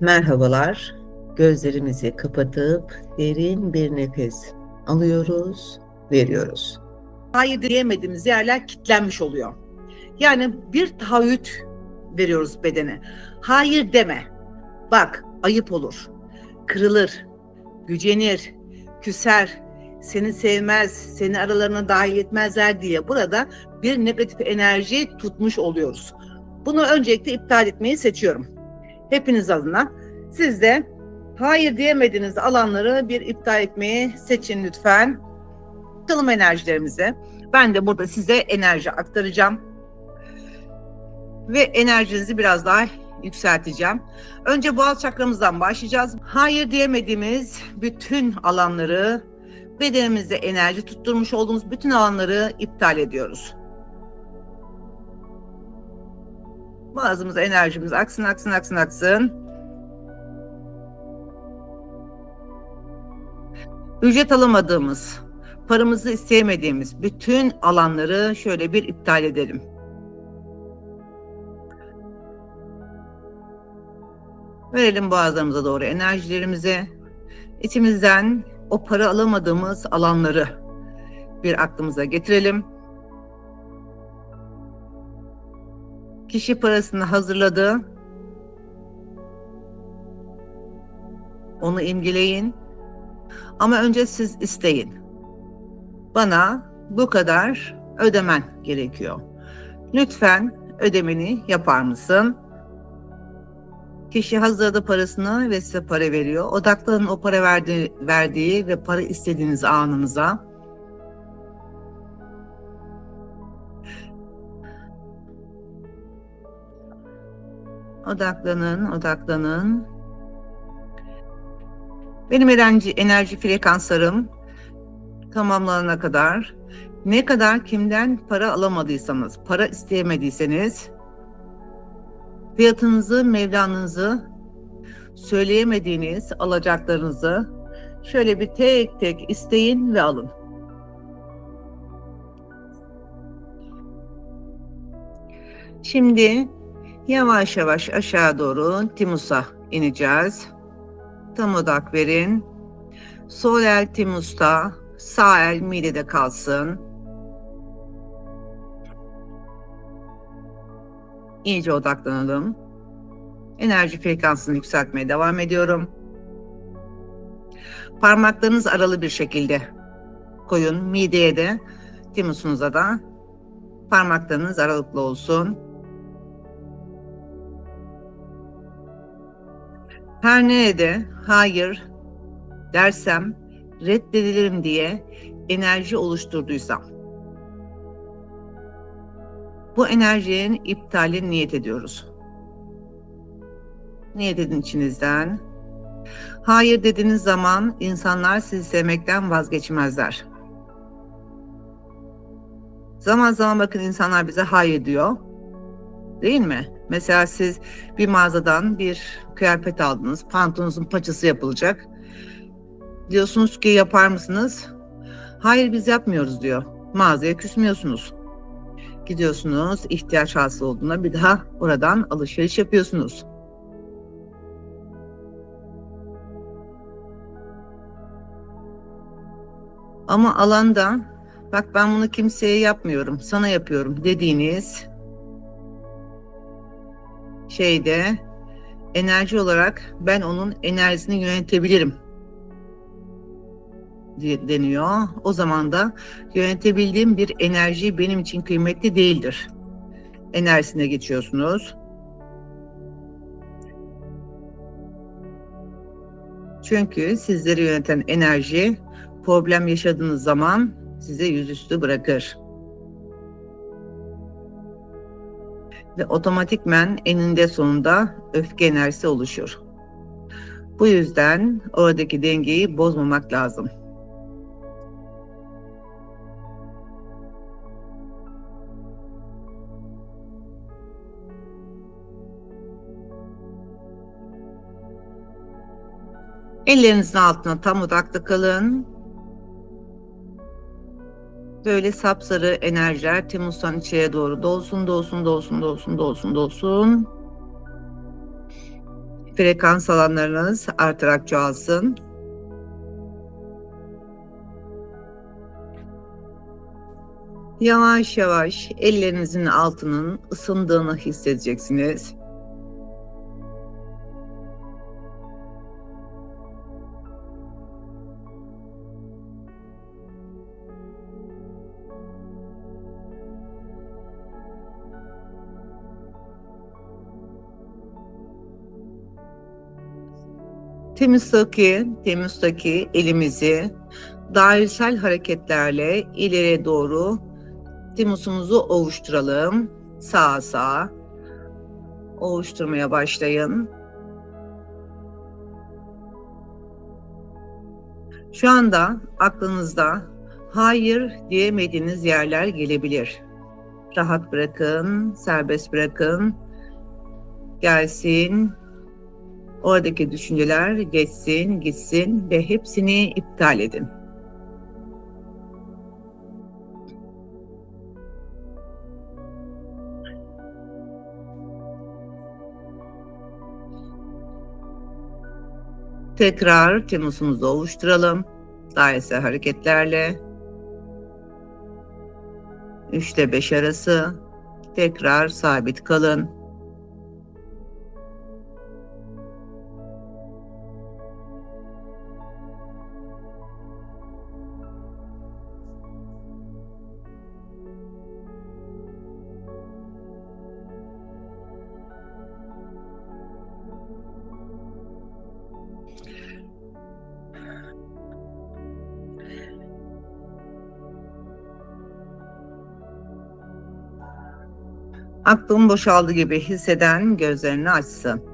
Merhabalar. Gözlerimizi kapatıp derin bir nefes alıyoruz, veriyoruz. hayır diyemediğimiz yerler kilitlenmiş oluyor. Yani bir taahhüt veriyoruz bedene. Hayır deme. Bak ayıp olur. Kırılır. Gücenir. Küser. Seni sevmez. Seni aralarına dahil etmezler diye burada bir negatif enerji tutmuş oluyoruz. Bunu öncelikle iptal etmeyi seçiyorum. Hepiniz adına. Siz de hayır diyemediğiniz alanları bir iptal etmeyi seçin lütfen. Bakalım enerjilerimize. Ben de burada size enerji aktaracağım. Ve enerjinizi biraz daha yükselteceğim. Önce boğaz çakramızdan başlayacağız. Hayır diyemediğimiz bütün alanları, bedenimizde enerji tutturmuş olduğumuz bütün alanları iptal ediyoruz. Boğazımıza enerjimiz aksın aksın aksın aksın. Ücret alamadığımız, paramızı isteyemediğimiz bütün alanları şöyle bir iptal edelim. Verelim boğazlarımıza doğru enerjilerimizi. İçimizden o para alamadığımız alanları bir aklımıza getirelim. Kişi parasını hazırladı. Onu imgeleyin. Ama önce siz isteyin. Bana bu kadar ödemen gerekiyor. Lütfen ödemeni yapar mısın? Kişi hazırladı parasını ve size para veriyor. Odaklanın o para verdiği, verdiği ve para istediğiniz anınıza. Odaklanın, odaklanın. Benim enerji, enerji frekanslarım tamamlanana kadar ne kadar kimden para alamadıysanız, para isteyemediyseniz fiyatınızı, mevlanızı söyleyemediğiniz alacaklarınızı şöyle bir tek tek isteyin ve alın. Şimdi yavaş yavaş aşağı doğru Timus'a ineceğiz. Tam odak verin. Sol el Timus'ta, sağ el midede kalsın. İyice odaklanalım. Enerji frekansını yükseltmeye devam ediyorum. Parmaklarınız aralı bir şekilde koyun. Mideye de, timusunuza da parmaklarınız aralıklı olsun. Her nerede hayır dersem reddedilirim diye enerji oluşturduysam bu enerjinin iptalini niyet ediyoruz. Niyet edin içinizden. Hayır dediğiniz zaman insanlar sizi sevmekten vazgeçmezler. Zaman zaman bakın insanlar bize hayır diyor. Değil mi? Mesela siz bir mağazadan bir kıyafet aldınız. Pantolonunuzun paçası yapılacak. Diyorsunuz ki yapar mısınız? Hayır biz yapmıyoruz diyor. Mağazaya küsmüyorsunuz. Gidiyorsunuz ihtiyaç hasıl olduğunda bir daha oradan alışveriş yapıyorsunuz. Ama alanda bak ben bunu kimseye yapmıyorum, sana yapıyorum dediğiniz şeyde enerji olarak ben onun enerjisini yönetebilirim deniyor. O zaman da yönetebildiğim bir enerji benim için kıymetli değildir. Enerjisine geçiyorsunuz. Çünkü sizleri yöneten enerji problem yaşadığınız zaman size yüzüstü bırakır. Ve otomatikmen eninde sonunda öfke enerjisi oluşur. Bu yüzden oradaki dengeyi bozmamak lazım. Ellerinizin altına tam odaklı kalın. Böyle sapsarı enerjiler Temmuz'dan içeriye doğru dolsun, dolsun, dolsun, dolsun, dolsun, dolsun. Frekans alanlarınız artarak çoğalsın. Yavaş yavaş ellerinizin altının ısındığını hissedeceksiniz. Temizdeki, temizdeki elimizi dairesel hareketlerle ileriye doğru timusumuzu ovuşturalım. Sağa sağa ovuşturmaya başlayın. Şu anda aklınızda hayır diyemediğiniz yerler gelebilir. Rahat bırakın, serbest bırakın. Gelsin, Oradaki düşünceler geçsin, gitsin ve hepsini iptal edin. Tekrar temusumuzu oluşturalım. Dairesel hareketlerle. 3 ile 5 arası. Tekrar sabit kalın. Aklım boşaldı gibi hisseden gözlerini açsın.